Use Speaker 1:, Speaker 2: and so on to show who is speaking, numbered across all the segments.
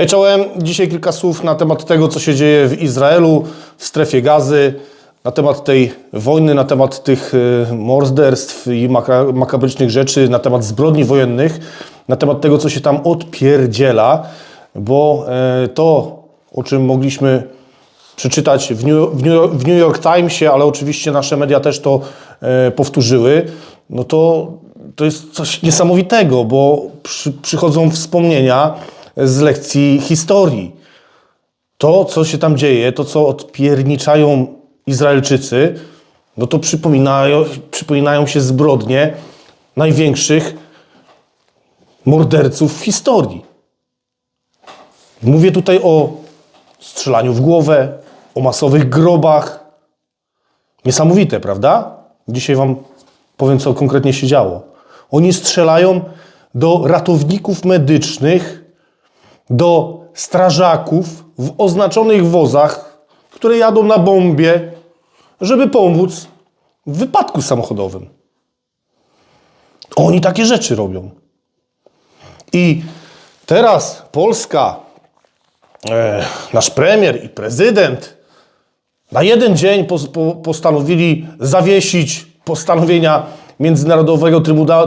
Speaker 1: Hej, czołem. Dzisiaj kilka słów na temat tego, co się dzieje w Izraelu, w strefie gazy, na temat tej wojny, na temat tych y, morderstw i maka makabrycznych rzeczy, na temat zbrodni wojennych, na temat tego, co się tam odpierdziela, bo e, to, o czym mogliśmy przeczytać w New, w, New, w New York Timesie, ale oczywiście nasze media też to e, powtórzyły, no to, to jest coś niesamowitego, bo przy, przychodzą wspomnienia z lekcji historii. To, co się tam dzieje, to, co odpierniczają Izraelczycy, no to przypominają, przypominają się zbrodnie największych morderców w historii. Mówię tutaj o strzelaniu w głowę, o masowych grobach. Niesamowite, prawda? Dzisiaj Wam powiem, co konkretnie się działo. Oni strzelają do ratowników medycznych, do strażaków w oznaczonych wozach, które jadą na bombie, żeby pomóc w wypadku samochodowym. Oni takie rzeczy robią. I teraz Polska, e, nasz premier i prezydent na jeden dzień pos, po, postanowili zawiesić postanowienia Międzynarodowego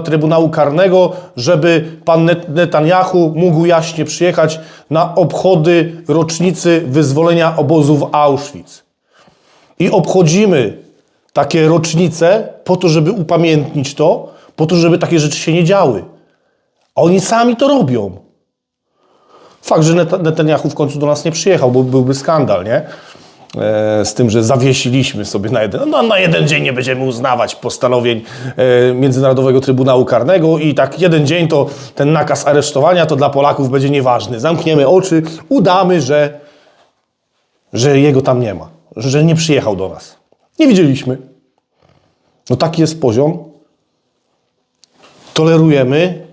Speaker 1: Trybunału, Karnego, żeby pan Net- Netanyahu mógł jaśnie przyjechać na obchody rocznicy wyzwolenia obozu w Auschwitz. I obchodzimy takie rocznice po to, żeby upamiętnić to, po to, żeby takie rzeczy się nie działy. A oni sami to robią. Fakt, że Net- Netanyahu w końcu do nas nie przyjechał, bo byłby skandal, nie? E, z tym, że zawiesiliśmy sobie na jeden, no, na jeden dzień nie będziemy uznawać postanowień e, Międzynarodowego Trybunału Karnego i tak jeden dzień to ten nakaz aresztowania to dla Polaków będzie nieważny. Zamkniemy oczy, udamy, że, że jego tam nie ma, że nie przyjechał do nas. Nie widzieliśmy. No taki jest poziom. Tolerujemy.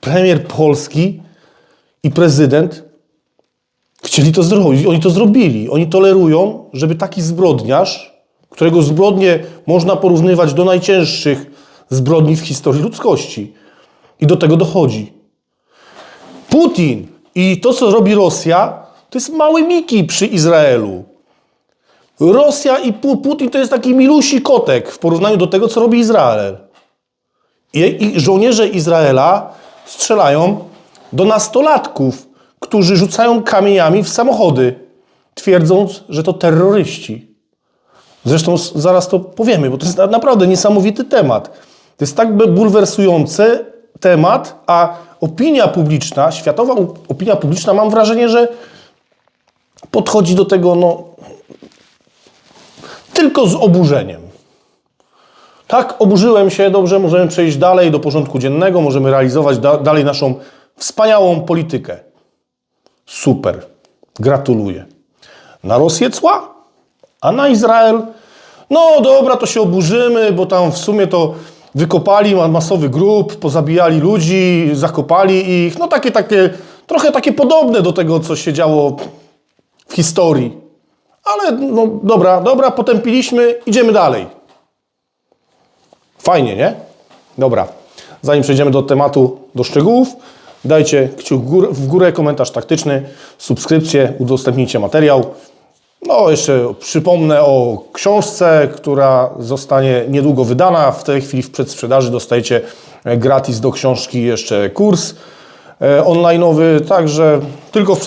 Speaker 1: Premier Polski i prezydent Chcieli to zrobić, oni to zrobili. Oni tolerują, żeby taki zbrodniarz, którego zbrodnie można porównywać do najcięższych zbrodni w historii ludzkości. I do tego dochodzi. Putin i to, co robi Rosja, to jest mały Miki przy Izraelu. Rosja i Pu- Putin to jest taki milusi kotek w porównaniu do tego, co robi Izrael. I żołnierze Izraela strzelają do nastolatków, którzy rzucają kamieniami w samochody, twierdząc, że to terroryści. Zresztą zaraz to powiemy, bo to jest na- naprawdę niesamowity temat. To jest tak bulwersujący temat, a opinia publiczna, światowa opinia publiczna, mam wrażenie, że podchodzi do tego no, tylko z oburzeniem. Tak, oburzyłem się, dobrze, możemy przejść dalej do porządku dziennego, możemy realizować da dalej naszą wspaniałą politykę. Super, gratuluję. Na Rosję cła, a na Izrael, no dobra, to się oburzymy, bo tam w sumie to wykopali ma- masowy grób, pozabijali ludzi, zakopali ich, no takie, takie, trochę takie podobne do tego, co się działo w historii. Ale no dobra, dobra, potępiliśmy, idziemy dalej. Fajnie, nie? Dobra. Zanim przejdziemy do tematu, do szczegółów, dajcie kciuk w górę, komentarz taktyczny, subskrypcję, udostępnijcie materiał. No, jeszcze przypomnę o książce, która zostanie niedługo wydana. W tej chwili w przedsprzedaży dostajecie e, gratis do książki jeszcze kurs e, online'owy, także tylko w,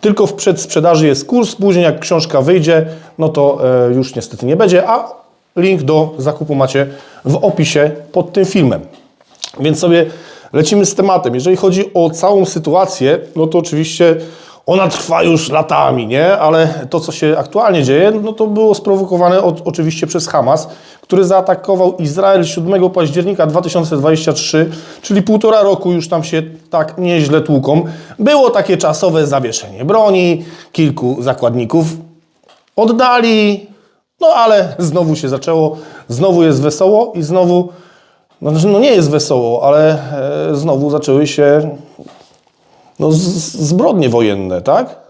Speaker 1: tylko w przedsprzedaży jest kurs, później jak książka wyjdzie, no to e, już niestety nie będzie, a link do zakupu macie w opisie pod tym filmem. Więc sobie lecimy z tematem. Jeżeli chodzi o całą sytuację, no to oczywiście ona trwa już latami, nie? Ale to, co się aktualnie dzieje, no to było sprowokowane od, oczywiście przez Hamas, który zaatakował Izrael 7 października 2023, czyli półtora roku już tam się tak nieźle tłuką. Było takie czasowe zawieszenie broni, kilku zakładników oddali, no ale znowu się zaczęło, znowu jest wesoło i znowu, no, znaczy, no nie jest wesoło, ale e, znowu zaczęły się no, z, zbrodnie wojenne, tak?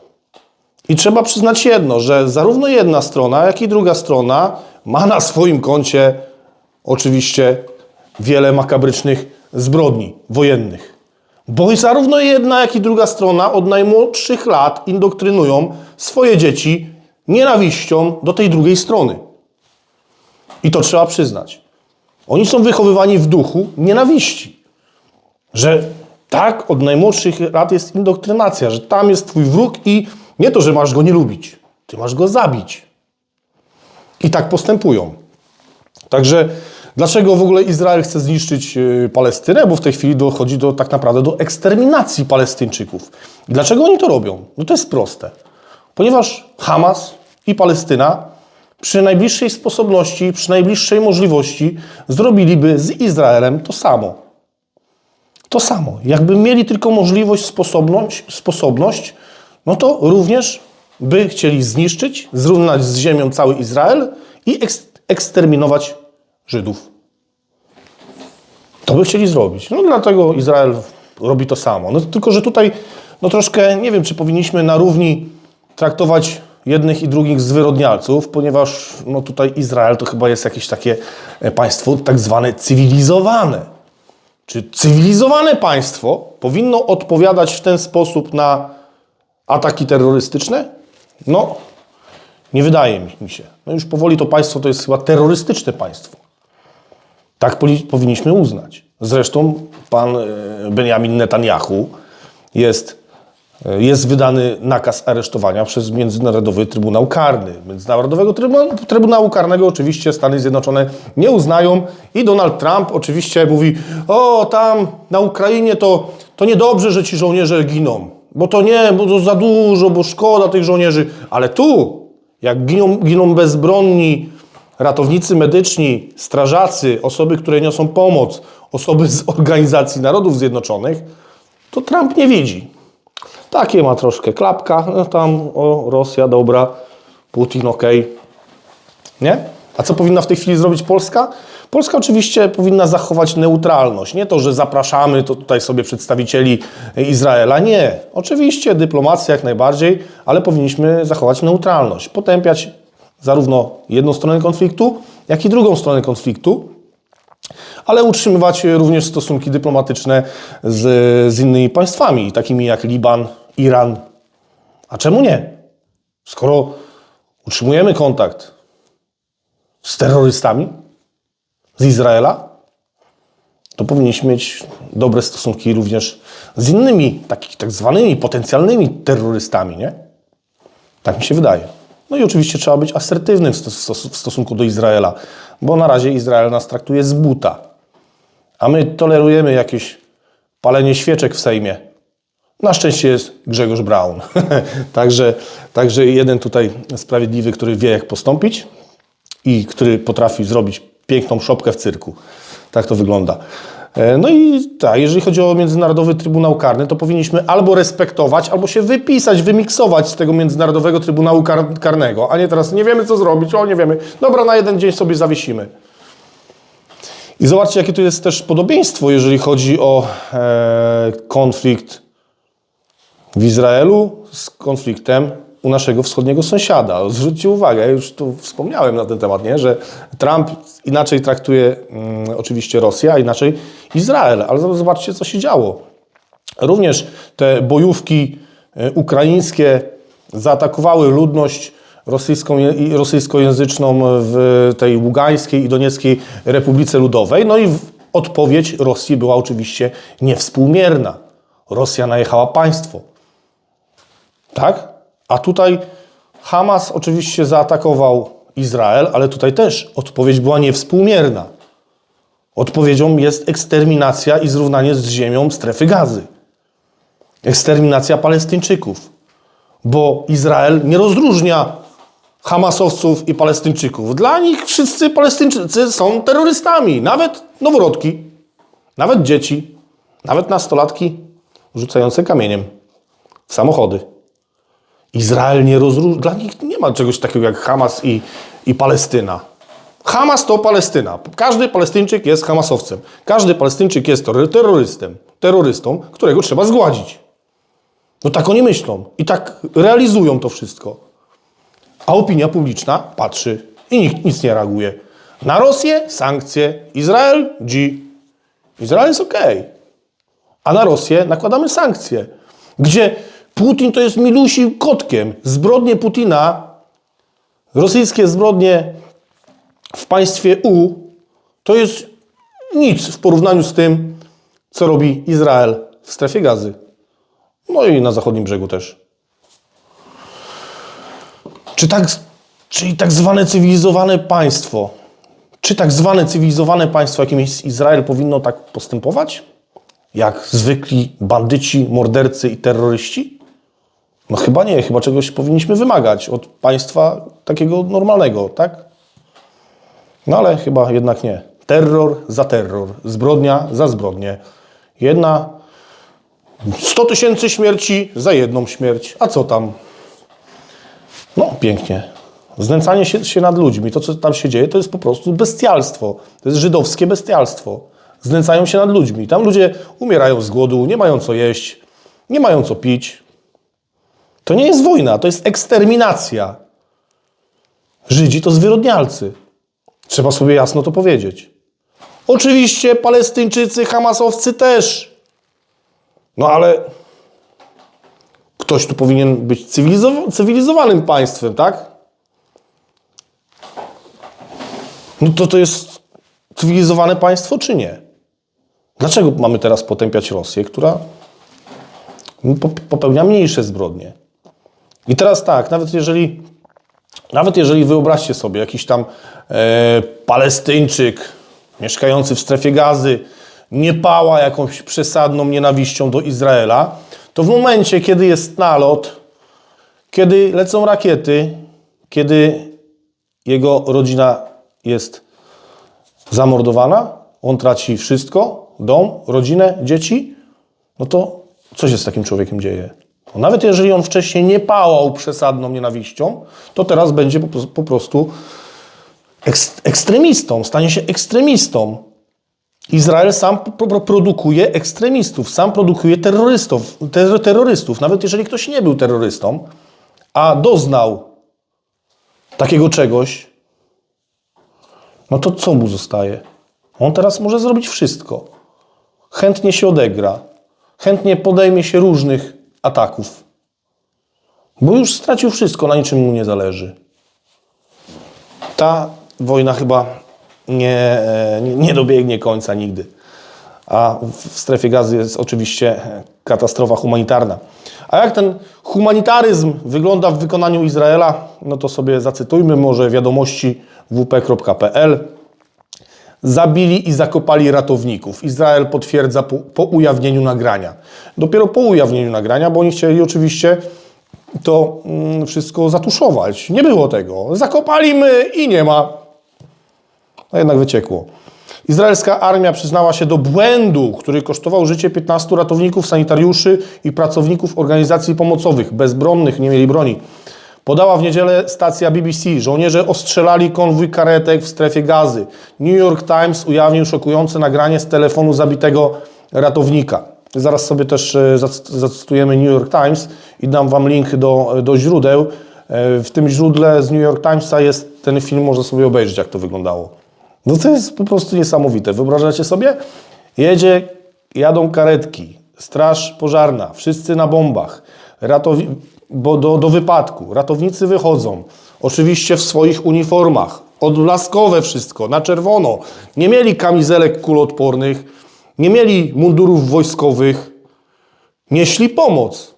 Speaker 1: I trzeba przyznać jedno, że zarówno jedna strona, jak i druga strona ma na swoim koncie oczywiście wiele makabrycznych zbrodni wojennych. Bo zarówno jedna, jak i druga strona od najmłodszych lat indoktrynują swoje dzieci nienawiścią do tej drugiej strony. I to trzeba przyznać. Oni są wychowywani w duchu nienawiści. Że tak, od najmłodszych lat jest indoktrynacja, że tam jest twój wróg i nie to, że masz go nie lubić, ty masz go zabić. I tak postępują. Także dlaczego w ogóle Izrael chce zniszczyć y, Palestynę? Bo w tej chwili dochodzi do, tak naprawdę do eksterminacji Palestyńczyków. Dlaczego oni to robią? No to jest proste. Ponieważ Hamas i Palestyna przy najbliższej sposobności, przy najbliższej możliwości zrobiliby z Izraelem to samo. To samo. Jakby mieli tylko możliwość, sposobność, sposobność no to również by chcieli zniszczyć, zrównać z ziemią cały Izrael i eks- eksterminować Żydów. To by chcieli zrobić. No dlatego Izrael robi to samo. No tylko, że tutaj no troszkę nie wiem, czy powinniśmy na równi traktować jednych i drugich zwyrodnialców, ponieważ no tutaj Izrael to chyba jest jakieś takie e, państwo tak zwane cywilizowane. Czy cywilizowane państwo powinno odpowiadać w ten sposób na ataki terrorystyczne? No, nie wydaje mi się. No już powoli to państwo to jest chyba terrorystyczne państwo. Tak powinniśmy uznać. Zresztą pan e, Benjamin Netanyahu jest, jest wydany nakaz aresztowania przez Międzynarodowy Trybunał Karny. Międzynarodowego Trybunału, Trybunału Karnego oczywiście Stany Zjednoczone nie uznają i Donald Trump oczywiście mówi o tam na Ukrainie to, to niedobrze, że ci żołnierze giną, bo to nie, bo to za dużo, bo szkoda tych żołnierzy, ale tu jak giną, giną bezbronni ratownicy medyczni, strażacy, osoby, które niosą pomoc, osoby z Organizacji Narodów Zjednoczonych, to Trump nie widzi. Takie ma troszkę klapka, no tam o Rosja dobra, Putin okej. Nie? A co powinna w tej chwili zrobić Polska? Polska oczywiście powinna zachować neutralność. Nie to, że zapraszamy to tutaj sobie przedstawicieli Izraela. Nie. Oczywiście dyplomacja jak najbardziej, ale powinniśmy zachować neutralność. Potępiać zarówno jedną stronę konfliktu, jak i drugą stronę konfliktu, ale utrzymywać również stosunki dyplomatyczne z, z innymi państwami, takimi jak Liban, Iran. A czemu nie? Skoro utrzymujemy kontakt z terrorystami z Izraela, to powinniśmy mieć dobre stosunki również z innymi, takimi tak zwanymi potencjalnymi terrorystami, nie? Tak mi się wydaje. No i oczywiście trzeba być asertywnym w w stosunku do Izraela, bo na razie Izrael nas traktuje z buta. A my tolerujemy jakieś palenie świeczek w Sejmie. Na szczęście jest Grzegorz Braun. także, także jeden tutaj sprawiedliwy, który wie jak postąpić i który potrafi zrobić piękną szopkę w cyrku. Tak to wygląda. E, No i tak, jeżeli chodzi o Międzynarodowy Trybunał Karny, to powinniśmy albo respektować, albo się wypisać, wymiksować z tego Międzynarodowego Trybunału Kar Karnego, a nie teraz nie wiemy co zrobić, o nie wiemy, dobra, na jeden dzień sobie zawiesimy. I zobaczcie, jakie tu jest też podobieństwo, jeżeli chodzi o e, konflikt w Izraelu z konfliktem u naszego wschodniego sąsiada. Zwróćcie uwagę, ja już tu wspomniałem na ten temat, nie? że Trump inaczej traktuje mm, oczywiście Rosję, a inaczej Izrael. Ale zobaczcie, co się działo. Również te bojówki e, ukraińskie zaatakowały ludność rosyjską rosyjskojęzyczną w tej Ługańskiej i Donieckiej Republice Ludowej. No i odpowiedź Rosji była oczywiście niewspółmierna. Rosja najechała państwo. Tak? A tutaj Hamas oczywiście zaatakował Izrael, ale tutaj też odpowiedź była niewspółmierna. Odpowiedzią jest eksterminacja i zrównanie z ziemią strefy gazy. Eksterminacja Palestyńczyków. Bo Izrael nie rozróżnia Hamasowców i Palestyńczyków. Dla nich wszyscy Palestyńczycy są terrorystami. Nawet noworodki, nawet dzieci, nawet nastolatki rzucające kamieniem w samochody. Izrael nie rozróżnia. Dla nich nie ma czegoś takiego jak Hamas i, i Palestyna. Hamas to Palestyna. Każdy Palestyńczyk jest Hamasowcem. Każdy Palestyńczyk jest terrory- terrorystem, terrorystą, którego trzeba zgładzić. No tak oni myślą i tak realizują to wszystko. A opinia publiczna patrzy i nikt nic nie reaguje. Na Rosję sankcje, Izrael G. Izrael jest okej. a na Rosję nakładamy sankcje. Gdzie Putin to jest milusi kotkiem. Zbrodnie Putina, rosyjskie zbrodnie w państwie U, to jest nic w porównaniu z tym, co robi Izrael w strefie gazy. No i na zachodnim brzegu też. Czy tak, czyli tak zwane cywilizowane państwo, czy tak zwane cywilizowane państwo, jakim jest Izrael, powinno tak postępować? Jak zwykli bandyci, mordercy i terroryści? No chyba nie, chyba czegoś powinniśmy wymagać od państwa takiego normalnego, tak? No ale chyba jednak nie. Terror za terror, zbrodnia za zbrodnię. Jedna 100 tysięcy śmierci za jedną śmierć. A co tam? No, pięknie. Znęcanie się, się nad ludźmi, to co tam się dzieje, to jest po prostu bestialstwo. To jest żydowskie bestialstwo. Znęcają się nad ludźmi. Tam ludzie umierają z głodu, nie mają co jeść, nie mają co pić. To nie jest wojna, to jest eksterminacja. Żydzi to zwyrodnialcy. Trzeba sobie jasno to powiedzieć. Oczywiście Palestyńczycy, Hamasowcy też. No ale ktoś tu powinien być cywilizow- cywilizowanym państwem, tak? No to to jest cywilizowane państwo, czy nie? Dlaczego mamy teraz potępiać Rosję, która po- popełnia mniejsze zbrodnie? I teraz tak, nawet jeżeli, nawet jeżeli wyobraźcie sobie jakiś tam e, Palestyńczyk mieszkający w strefie gazy nie pała jakąś przesadną nienawiścią do Izraela, to w momencie, kiedy jest nalot, kiedy lecą rakiety, kiedy jego rodzina jest zamordowana, on traci wszystko, dom, rodzinę, dzieci, no to co się z takim człowiekiem dzieje? Nawet jeżeli on wcześniej nie pałał przesadną nienawiścią, to teraz będzie po, prostu ekst, ekstremistą, stanie się ekstremistą. Izrael sam pro- pro- produkuje ekstremistów, sam produkuje terrorystów, ter, terrorystów. Nawet jeżeli ktoś nie był terrorystą, a doznał takiego czegoś, no to co mu zostaje? On teraz może zrobić wszystko. Chętnie się odegra, chętnie podejmie się różnych ataków, bo już stracił wszystko, na niczym mu nie zależy. Ta wojna chyba nie, e, nie, nie dobiegnie końca nigdy. A w strefie gazy jest oczywiście katastrofa humanitarna. A jak ten humanitaryzm wygląda w wykonaniu Izraela, no to sobie zacytujmy może wiadomości wp.pl. Zabili i zakopali ratowników. Izrael potwierdza po, po ujawnieniu nagrania. Dopiero po ujawnieniu nagrania, bo oni chcieli oczywiście to mm, wszystko zatuszować. Nie było tego. Zakopali my i nie ma. A jednak wyciekło. Izraelska armia przyznała się do błędu, który kosztował życie 15 ratowników, sanitariuszy i pracowników organizacji pomocowych. Bezbronnych, nie mieli broni. Podała w niedzielę stacja BBC. Żołnierze ostrzelali konwój karetek w strefie gazy. New York Times ujawnił szokujące nagranie z telefonu zabitego ratownika. Zaraz sobie też e, zac- zacytujemy New York Times i dam Wam link do, do źródeł. E, W tym źródle z New York Timesa jest ten film, można sobie obejrzeć, jak to wyglądało. No to jest po prostu niesamowite. Wyobrażacie sobie? Jedzie, jadą karetki, straż pożarna, wszyscy na bombach, ratowi- bo do, do wypadku. Ratownicy wychodzą, oczywiście w swoich uniformach, odblaskowe wszystko, na czerwono. Nie mieli kamizelek kuloodpornych, nie mieli mundurów wojskowych, nieśli pomoc.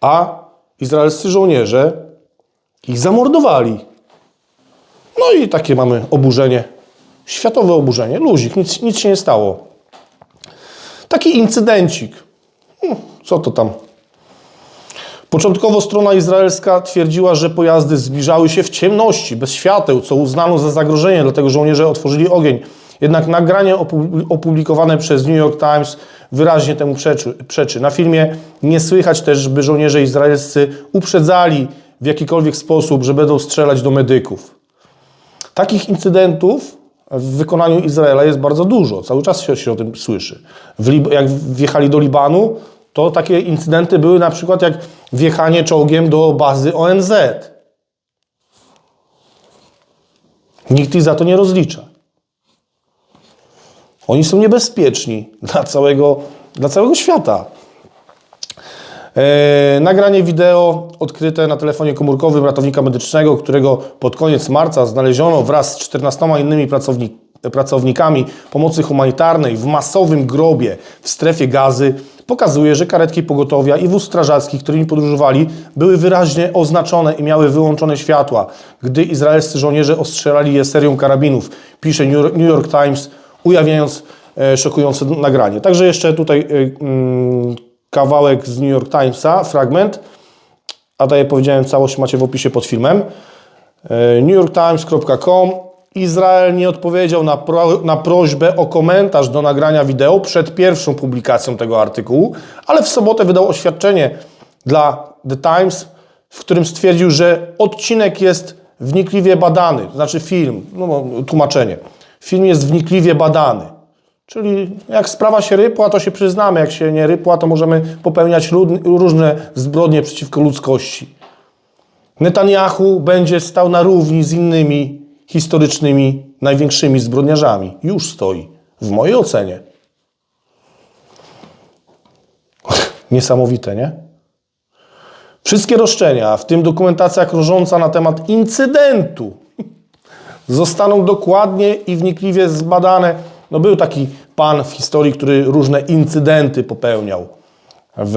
Speaker 1: A izraelscy żołnierze ich zamordowali. No i takie mamy oburzenie, światowe oburzenie, luzik, nic, nic się nie stało. Taki incydencik. Hmm, Co to tam? Początkowo strona izraelska twierdziła, że pojazdy zbliżały się w ciemności, bez świateł, co uznano za zagrożenie, dlatego żołnierze otworzyli ogień. Jednak nagranie opu- opublikowane przez New York Times wyraźnie temu przeczy. Na filmie nie słychać też, by żołnierze izraelscy uprzedzali w jakikolwiek sposób, że będą strzelać do medyków. Takich incydentów w wykonaniu Izraela jest bardzo dużo. Cały czas się, się o tym słyszy. Jak wjechali do Libanu, to takie incydenty były na przykład jak wjechanie czołgiem do bazy ONZ. Nikt ich za to nie rozlicza. Oni są niebezpieczni dla całego dla całego świata. E, nagranie wideo odkryte na telefonie komórkowym ratownika medycznego, którego pod koniec marca znaleziono wraz z 14 innymi pracowni, pracownikami pomocy humanitarnej w masowym grobie w strefie gazy, pokazuje, że karetki pogotowia i wóz strażacki, którymi podróżowali, były wyraźnie oznaczone i miały wyłączone światła, gdy izraelscy żołnierze ostrzelali je serią karabinów, pisze New York Times, ujawniając e, szokujące nagranie. Także jeszcze tutaj e, mm, kawałek z New York Timesa, fragment, a tak jak powiedziałem, całość macie w opisie pod filmem. E, NewYorkTimes.com Izrael nie odpowiedział na, pro, na prośbę o komentarz do nagrania wideo przed pierwszą publikacją tego artykułu, ale w sobotę wydał oświadczenie dla The Times, w którym stwierdził, że odcinek jest wnikliwie badany, to znaczy film, no, tłumaczenie. Film jest wnikliwie badany. Czyli jak sprawa się rypła, to się przyznamy, jak się nie rypła, to możemy popełniać różne zbrodnie przeciwko ludzkości. Netanyahu będzie stał na równi z innymi historycznymi, największymi zbrodniarzami. Już stoi, w mojej ocenie. Niesamowite, nie? Wszystkie roszczenia, w tym dokumentacja krążąca na temat incydentu, zostaną dokładnie i wnikliwie zbadane. No był taki pan w historii, który różne incydenty popełniał. W,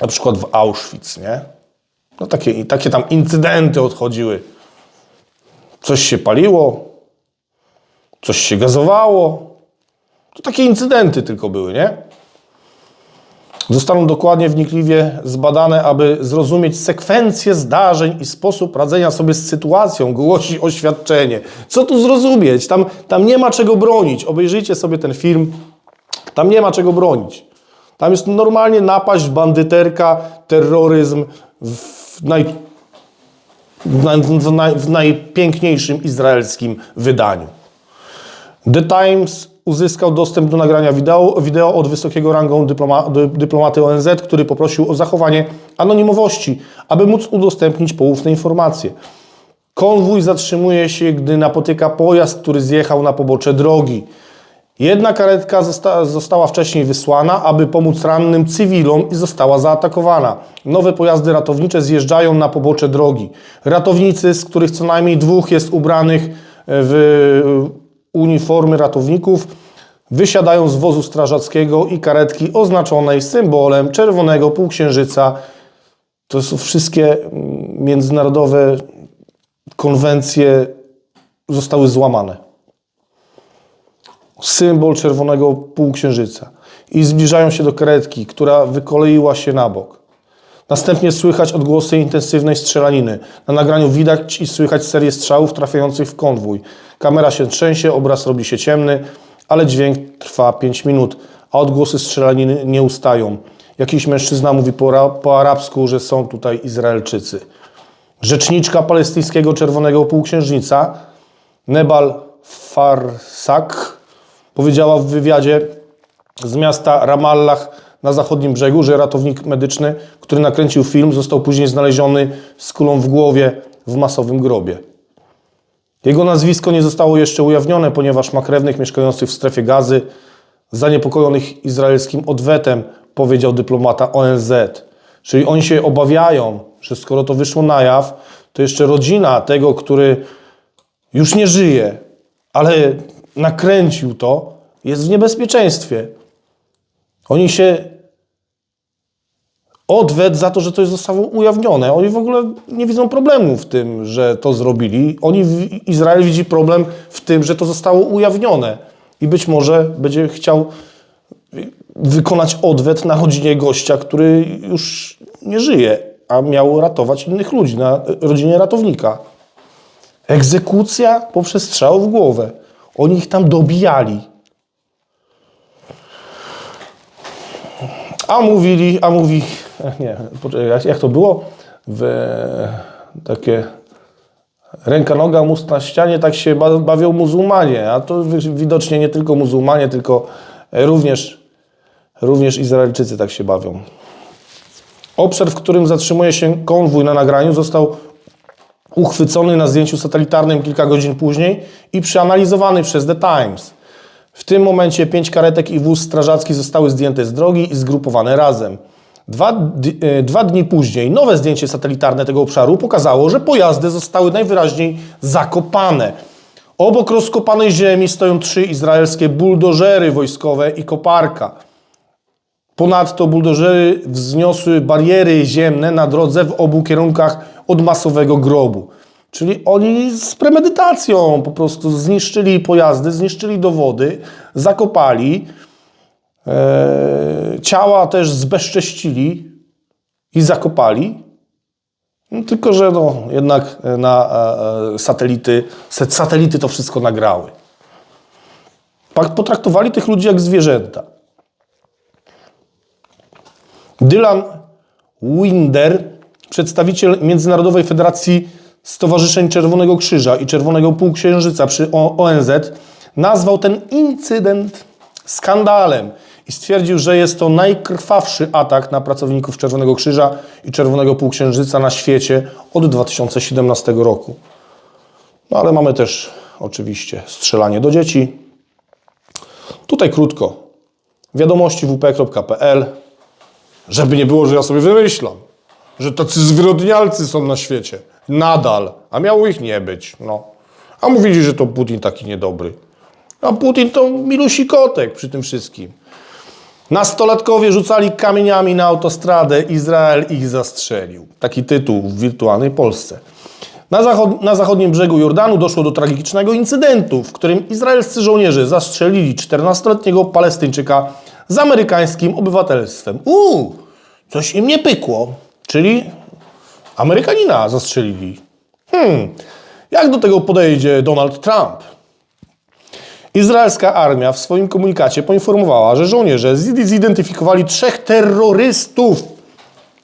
Speaker 1: na przykład w Auschwitz, nie? No takie, takie tam incydenty odchodziły. Coś się paliło, coś się gazowało. To takie incydenty tylko były, nie? Zostaną dokładnie, wnikliwie zbadane, aby zrozumieć sekwencję zdarzeń i sposób radzenia sobie z sytuacją, głosi oświadczenie. Co tu zrozumieć? Tam, tam nie ma czego bronić. Obejrzyjcie sobie ten film. Tam nie ma czego bronić. Tam jest normalnie napaść, bandyterka, terroryzm w, naj, w, naj, w, naj, w najpiękniejszym izraelskim wydaniu. The Times uzyskał dostęp do nagrania wideo, wideo od wysokiego rangą dyploma, dy- dyplomaty ONZ, który poprosił o zachowanie anonimowości, aby móc udostępnić poufne informacje. Konwój zatrzymuje się, gdy napotyka pojazd, który zjechał na pobocze drogi. Jedna karetka zosta została wcześniej wysłana, aby pomóc rannym cywilom i została zaatakowana. Nowe pojazdy ratownicze zjeżdżają na pobocze drogi. Ratownicy, z których co najmniej dwóch jest ubranych w uniformy ratowników, wysiadają z wozu strażackiego i karetki oznaczonej symbolem czerwonego półksiężyca. To są wszystkie mm, międzynarodowe konwencje zostały złamane symbol czerwonego półksiężyca i zbliżają się do karetki, która wykoleiła się na bok. Następnie słychać odgłosy intensywnej strzelaniny. Na nagraniu widać i słychać serię strzałów trafiających w konwój. Kamera się trzęsie, obraz robi się ciemny, ale dźwięk trwa 5 minut, a odgłosy strzelaniny nie ustają. Jakiś mężczyzna mówi po, po arabsku, że są tutaj Izraelczycy. Rzeczniczka palestyńskiego Czerwonego Półksiężnica, Nebal Farsak, powiedziała w wywiadzie z miasta Ramallah na zachodnim brzegu, że ratownik medyczny, który nakręcił film, został później znaleziony z kulą w głowie w masowym grobie. Jego nazwisko nie zostało jeszcze ujawnione, ponieważ ma krewnych mieszkających w strefie gazy, zaniepokojonych izraelskim odwetem, powiedział dyplomata ONZ. Czyli oni się obawiają, że skoro to wyszło na jaw, to jeszcze rodzina tego, który już nie żyje, ale nakręcił to, jest w niebezpieczeństwie. Oni się odwet za to, że to zostało ujawnione. Oni w ogóle nie widzą problemu w tym, że to zrobili. Oni, Izrael widzi problem w tym, że to zostało ujawnione. I być może będzie chciał wykonać odwet na rodzinie gościa, który już nie żyje, a miał ratować innych ludzi, na rodzinie ratownika. Egzekucja poprzez strzał w głowę. Oni ich tam dobijali. A mówili, a mówi, nie, jak, to było? W, takie ręka, noga, mózg na ścianie, tak się ba- bawią muzułmanie, a to wi- widocznie nie tylko muzułmanie, tylko e, również, również Izraelczycy tak się bawią. Obszar, w którym zatrzymuje się konwój na nagraniu, został uchwycony na zdjęciu satelitarnym kilka godzin później i przeanalizowany przez The Times. W tym momencie pięć karetek i wóz strażacki zostały zdjęte z drogi i zgrupowane razem. Dwa, e, dwa dni później nowe zdjęcie satelitarne tego obszaru pokazało, że pojazdy zostały najwyraźniej zakopane. Obok rozkopanej ziemi stoją trzy izraelskie buldożery wojskowe i koparka. Ponadto buldożery wzniosły bariery ziemne na drodze w obu kierunkach od masowego grobu. Czyli oni z premedytacją po prostu zniszczyli pojazdy, zniszczyli dowody, zakopali, e, ciała też zbezcześcili i zakopali. No, tylko, że no, jednak e, na e, e, satelity, satelity to wszystko nagrały. Potraktowali tych ludzi jak zwierzęta. Dylan Winder, przedstawiciel Międzynarodowej Federacji Stowarzyszeń Czerwonego Krzyża i Czerwonego Półksiężyca przy ONZ, nazwał ten incydent skandalem i stwierdził, że jest to najkrwawszy atak na pracowników Czerwonego Krzyża i Czerwonego Półksiężyca na świecie od 2017 roku. No ale mamy też oczywiście strzelanie do dzieci. Tutaj krótko. Wiadomości wp.pl żeby nie było, że ja sobie wymyślam, że tacy zwyrodnialcy są na świecie. Nadal. A miało ich nie być. No. A mówili, że to Putin taki niedobry. A Putin to milusi kotek przy tym wszystkim. Nastolatkowie rzucali kamieniami na autostradę, Izrael ich zastrzelił. Taki tytuł w wirtualnej Polsce. Na, zachod na zachodnim brzegu Jordanu doszło do tragicznego incydentu, w którym izraelscy żołnierze zastrzelili 14-letniego Palestyńczyka z amerykańskim obywatelstwem. Uuu, coś im nie pykło. Czyli Amerykanina zastrzelili. Hmm, jak do tego podejdzie Donald Trump? Izraelska armia w swoim komunikacie poinformowała, że żołnierze zid- zidentyfikowali trzech terrorystów.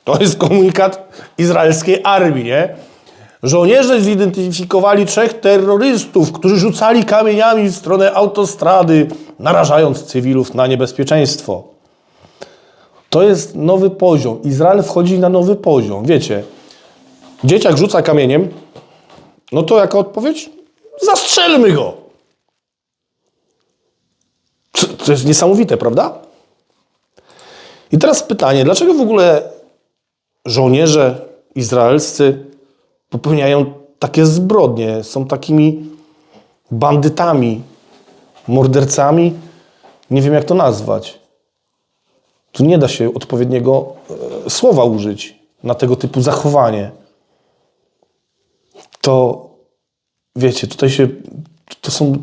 Speaker 1: To jest komunikat izraelskiej armii, nie? Żołnierze zidentyfikowali trzech terrorystów, którzy rzucali kamieniami w stronę autostrady, narażając cywilów na niebezpieczeństwo. To jest nowy poziom. Izrael wchodzi na nowy poziom. Wiecie, dzieciak rzuca kamieniem, no to jako odpowiedź zastrzelmy go. To, jest niesamowite, prawda? I teraz pytanie, dlaczego w ogóle żołnierze izraelscy popełniają takie zbrodnie, są takimi bandytami, mordercami? Nie wiem, jak to nazwać. Tu nie da się odpowiedniego e, słowa użyć na tego typu zachowanie. To wiecie, tutaj się to są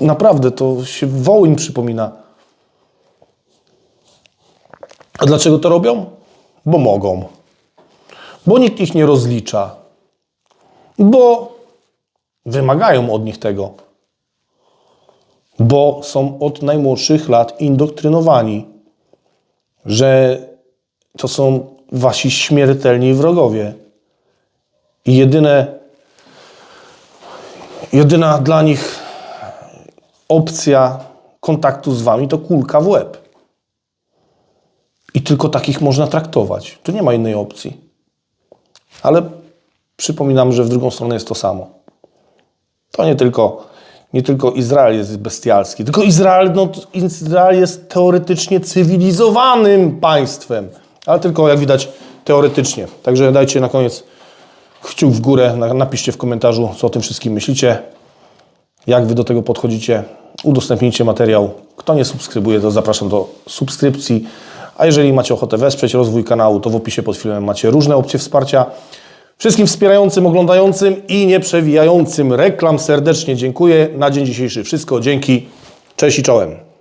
Speaker 1: naprawdę to się Wołyń przypomina. A dlaczego to robią? Bo mogą. Bo nikt ich nie rozlicza. Bo wymagają od nich tego bo są od najmłodszych lat indoktrynowani, że to są wasi śmiertelni wrogowie. I jedyne, jedyna dla nich opcja kontaktu z wami to kulka w łeb. I tylko takich można traktować. Tu nie ma innej opcji. Ale przypominam, że w drugą stronę jest to samo. To nie tylko, nie tylko Izrael jest bestialski, tylko Izrael, no, Izrael jest teoretycznie cywilizowanym państwem, ale tylko jak widać teoretycznie. Także dajcie na koniec kciuk w górę, na- napiszcie w komentarzu, co o tym wszystkim myślicie, jak wy do tego podchodzicie, udostępnijcie materiał. Kto nie subskrybuje, to zapraszam do subskrypcji. A jeżeli macie ochotę wesprzeć rozwój kanału, to w opisie pod filmem macie różne opcje wsparcia. Wszystkim wspierającym, oglądającym i nie przewijającym reklam serdecznie dziękuję. Na dzień dzisiejszy wszystko. Dzięki. Cześć i czołem.